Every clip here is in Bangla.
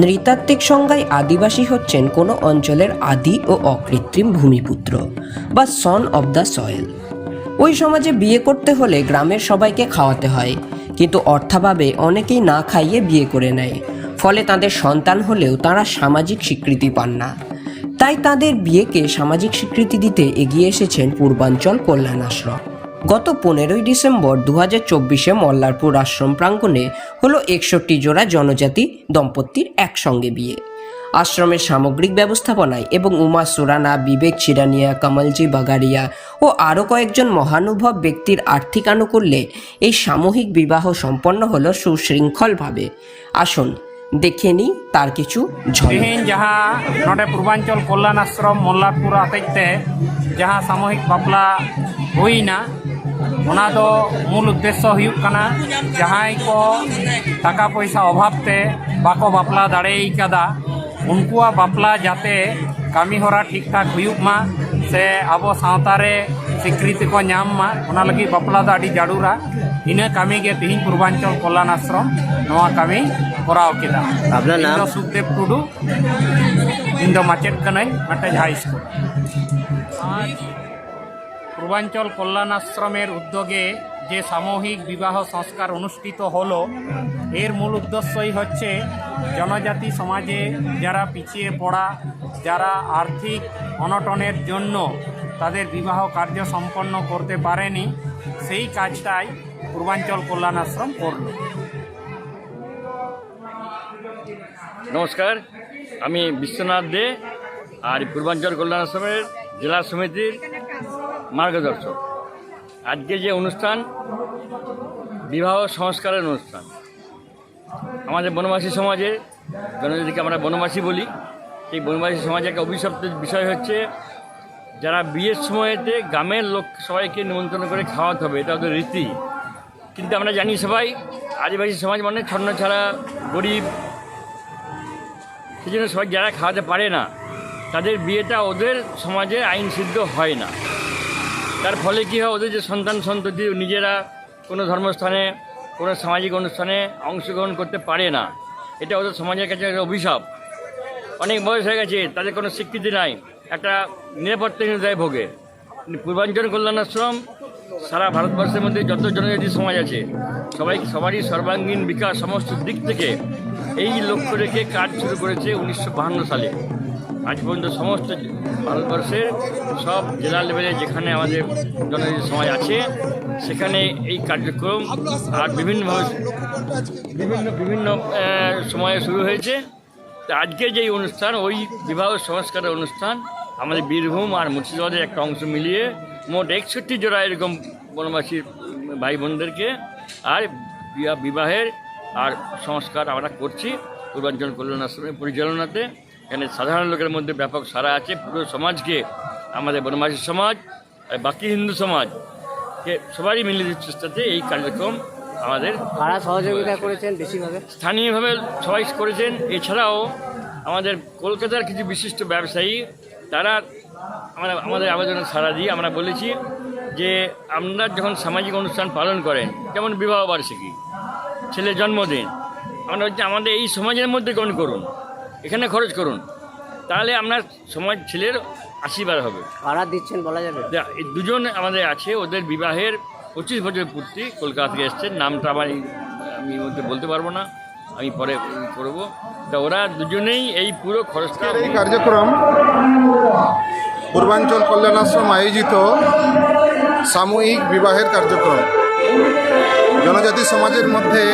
নৃতাত্ত্বিক সংজ্ঞায় আদিবাসী হচ্ছেন কোনো অঞ্চলের আদি ও অকৃত্রিম ভূমিপুত্র বা সন অব দ্য সয়েল ওই সমাজে বিয়ে করতে হলে গ্রামের সবাইকে খাওয়াতে হয়, কিন্তু অর্থাভাবে অনেকেই না খাইয়ে বিয়ে করে নেয়। ফলে তাদের সন্তান হলেও তারা সামাজিক স্বীকৃতি পান না। তাই তাদের বিয়েকে সামাজিক স্বীকৃতি দিতে এগিয়ে এসেছেন পূর্বাঞ্চল কল্যাণ আশ্রম গত পনেরোই ডিসেম্বর দু হাজার চব্বিশে মল্লারপুর আশ্রম প্রাঙ্গণে হলো একষট্টি জোড়া জনজাতি দম্পতির একসঙ্গে বিয়ে। আশ্রমের সামগ্রিক ব্যবস্থাপনায় এবং উমা সুরানা, বিবেক চিরানিয়া, কমলজি বাগারিয়া ও আরও কয়েকজন মহানুভব ব্যক্তির আর্থিক আনুকূল্যে এই সামূহিক বিবাহ সম্পন্ন হল সুশৃঙ্খলভাবে। আসুন, দেখে নিই তার কিছু ঝিন যাহা নটে পূর্বাঞ্চল কল্যাণ আশ্রম মোল্লারপুর আতেজতে যাহা সামূহিক বাপলা ᱦᱩᱭᱱᱟ ᱚᱱᱟ ᱫᱚ ᱢᱩᱞ ᱩᱫᱽᱫᱮᱥᱥᱚ ᱦᱩᱭᱩᱜ ᱠᱟᱱᱟ ᱡᱟᱦᱟᱸᱭ ᱠᱚ ᱴᱟᱠᱟ ᱯᱚᱭᱥᱟ ᱚᱵᱷᱟᱵ ᱛᱮ ᱵᱟᱠᱚ ᱵᱟᱯᱞᱟ ᱫᱟᱲᱮ ᱠᱟᱫᱟ ᱩᱱᱠᱩᱣᱟᱜ ᱵᱟᱯᱞᱟ ᱡᱟᱛᱮ ᱠᱟᱹᱢᱤ ᱦᱚᱨᱟ ᱴᱷᱤᱠ ᱴᱷᱟᱠ ᱦᱩᱭᱩᱜ ᱢᱟ ᱥᱮ ᱟᱵᱚ ᱥᱟᱶᱛᱟ ᱨᱮ স্বীকৃতি ᱠᱚ ᱧᱟᱢ ᱢᱟ ᱚᱱᱟ ᱞᱟᱹᱜᱤᱫ ᱵᱟᱯᱞᱟ ᱫᱚ ᱟᱹᱰᱤ ᱡᱟᱹᱨᱩᱲᱟ ᱤᱱᱟᱹ ᱠᱟᱹᱢᱤ ᱜᱮ ᱛᱮᱦᱮᱧ ᱯᱩᱨᱵᱟᱧᱪᱚᱞ ᱠᱚᱞᱭᱟᱱ ᱟᱥᱨᱚᱢ ᱱᱚᱣᱟ ᱠᱟᱹᱢᱤ ᱠᱚᱨᱟᱣ ᱠᱮᱫᱟ আপনার ᱤᱧ নাম ᱫᱚ ᱥᱩᱠᱫᱮᱵ ᱴᱩᱰᱩ ᱤᱧ ᱫᱚ ᱢᱟᱪᱮᱫ ᱠᱟᱹᱱᱟᱹᱧ ᱢᱤᱫᱴᱮᱡ হাই স্কুল আজ পূর্বাঞ্চল কল্যাণ আশ্রমের উদ্যোগে যে সামূহিক বিবাহ সংস্কার অনুষ্ঠিত হলো, এর মূল উদ্দেশ্যই হচ্ছে জনজাতি সমাজে যারা পিছিয়ে পড়া, যারা আর্থিক অনটনের জন্য তাদের বিবাহ কার্য সম্পন্ন করতে পারেনি, সেই কাজটাই পূর্বাঞ্চল কল্যাণ আশ্রম করল। নমস্কার, আমি বিশ্বনাথ দে, আর পূর্বাঞ্চল কল্যাণ আশ্রমের জেলা সমিতির মার্গদর্শক। আজকে যে অনুষ্ঠান, বিবাহ সংস্কারের অনুষ্ঠান। আমাদের বনবাসী সমাজে জনজাতিকে আমরা বনবাসী বলি এই বনবাসী সমাজে একটা অভিশপ্ত বিষয় হচ্ছে, যারা বিয়ের সময়তে গ্রামের লোক সবাইকে নিমন্ত্রণ করে খাওয়াতে হবে, এটা ওদের রীতি। কিন্তু আমরা জানি সবাই, আদিবাসী সমাজ মানে ছন্ন ছাড়া, গরিব। সেই জন্য সবাই যারা খাওয়াতে পারে না, তাদের বিয়েটা ওদের সমাজে আইন সিদ্ধ হয় না। তার ফলে কী হয়, ওদের যে সন্তান সন্ততি নিজেরা কোনো ধর্মস্থানে, কোনো সামাজিক অনুষ্ঠানে অংশগ্রহণ করতে পারে না। এটা ওদের সমাজের কাছে একটা অভিশাপ। অনেক বয়স হয়ে গেছে, তাদের কোনো স্বীকৃতি নাই, একটা নিরাপত্তাহীনতায় ভোগে। পূর্বাঞ্চল কল্যাণ আশ্রম সারা ভারতবর্ষের মধ্যে যত জনজাতি সমাজ আছে, সবাই, সবারই সর্বাঙ্গীন বিকাশ সমস্ত দিক থেকে এই লক্ষ্য রেখে কাজ শুরু করেছে উনিশশো সালে। আজ পর্যন্ত সমস্ত ভারতবর্ষের সব জেলা লেভেলে যেখানে আমাদের জনজাতি সমাজ আছে, সেখানে এই কার্যক্রম আর বিভিন্নভাবে বিভিন্ন বিভিন্ন সময়ে শুরু হয়েছে। আজকে যেই অনুষ্ঠান, ওই বিবাহ সংস্কারের অনুষ্ঠান, আমাদের বীরভূম আর মুর্শিদাবাদের একটা অংশ মিলিয়ে মোট একষট্টি জোড়া এরকম বনবাসীর ভাই বোনদেরকে আর বিবাহের আর সংস্কার আমরা করছি, পূর্বাঞ্চল কল্যাণ আশ্রমের পরিচালনাতে। এখানে সাধারণ লোকের মধ্যে ব্যাপক সারা আছে। পুরো সমাজকে আমাদের বনবাসী সমাজ আর বাকি হিন্দু সমাজ কে সবারই মিলিত চেষ্টাতে এই কার্যক্রম আমাদের কারা সহযোগিতা করেছেন বেশিভাবে স্থানীয়ভাবে সবাই করেছেন। এছাড়াও আমাদের কলকাতার কিছু বিশিষ্ট ব্যবসায়ী তারা আমরা আমাদের আবেদনে সাড়া দিয়ে আমরা বলেছি যে আপনারা যখন সামাজিক অনুষ্ঠান পালন করেন যেমন বিবাহ বার্ষিকী ছেলের জন্মদিন আমরা হচ্ছে আমাদের এই সমাজের মধ্যে গ্রহণ করুন। এখানে খরচ করুন। তাহলে আপনার সমাজ ছেলের আশীর্বাদ হবে। কারা দিচ্ছেন বলা যাবে? এই দুজন আমাদের আছে ওদের বিবাহের পঁচিশ বছর পূর্তি কলকাতা থেকে এসছেন। নামটা আমার আমি মধ্যে বলতে পারব না। আমি পরে করব। তা ওরা দুজনেই এই পুরো খরচটা এই কার্যক্রম পূর্বাঞ্চল কল্যাণাশ্রম আয়োজিত সামূহিক বিবাহের কার্যক্রম। জনজাতি সমাজের মধ্যে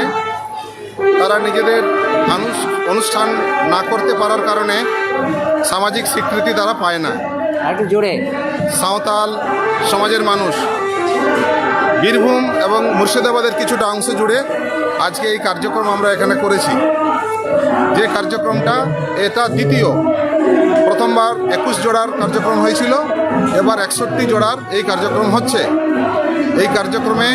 তারা নিজেদের অনুষ্ঠান না করতে পারার কারণে সামাজিক স্বীকৃতি তারা পায় না। একটু জোরে। সাঁওতাল সমাজের মানুষ বীরভূম এবং মুর্শিদাবাদের কিছুটা অংশ জুড়ে আজকে এই কার্যক্রম আমরা এখানে করেছি। যে কার্যক্রমটা এটা দ্বিতীয়। প্রথমবার একুশ জোড়ার কার্যক্রম হয়েছিল এবার একষট্টি জোড়ার এই কার্যক্রম হচ্ছে। এই কার্যক্রমে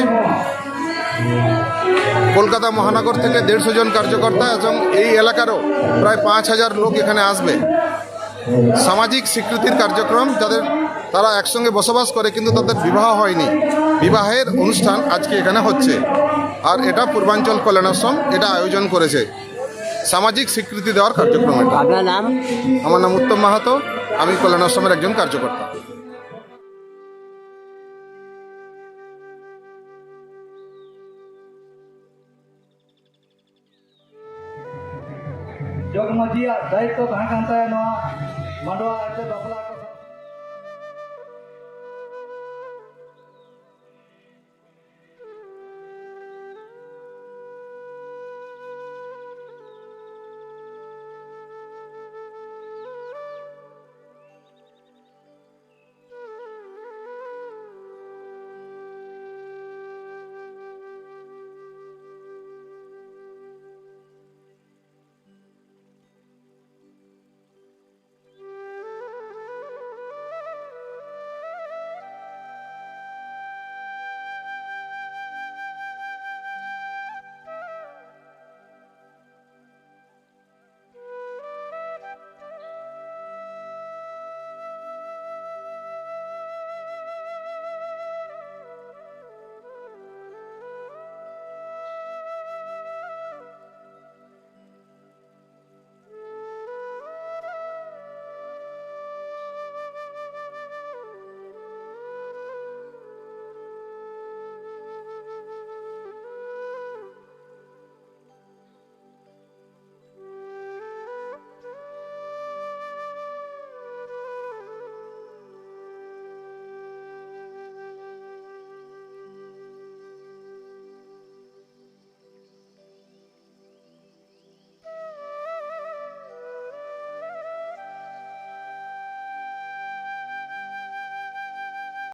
কলকাতা মহানগর থেকে দেড়শো জন কার্যকর্তা এবং এই এলাকারও প্রায় পাঁচ হাজার লোক এখানে আসবে। সামাজিক স্বীকৃতির কার্যক্রম যাদের তারা একসঙ্গে বসবাস করে কিন্তু তাদের বিবাহ হয়নি। বিবাহের অনুষ্ঠান আজকে এখানে হচ্ছে। আর এটা পূর্বাঞ্চল কল্যাণাশ্রম এটা আয়োজন করেছে। সামাজিক স্বীকৃতি দেওয়ার কার্যক্রম এটা। আপনার নাম? আমার নাম উত্তম মাহাতো আমি কল্যাণাশ্রমের একজন কার্যকর্তা। ᱡᱚᱜᱽ ᱢᱟᱺᱡᱷᱤᱭᱟᱜ ᱫᱟᱭᱤᱛᱛᱚ ᱛᱟᱦᱮᱸ ᱠᱟᱱ ᱛᱟᱭᱟ ᱱᱚᱣᱟ ᱢᱟᱰᱣᱟ ᱮᱱᱛᱮ ᱵᱟᱯᱞᱟ ᱠᱚ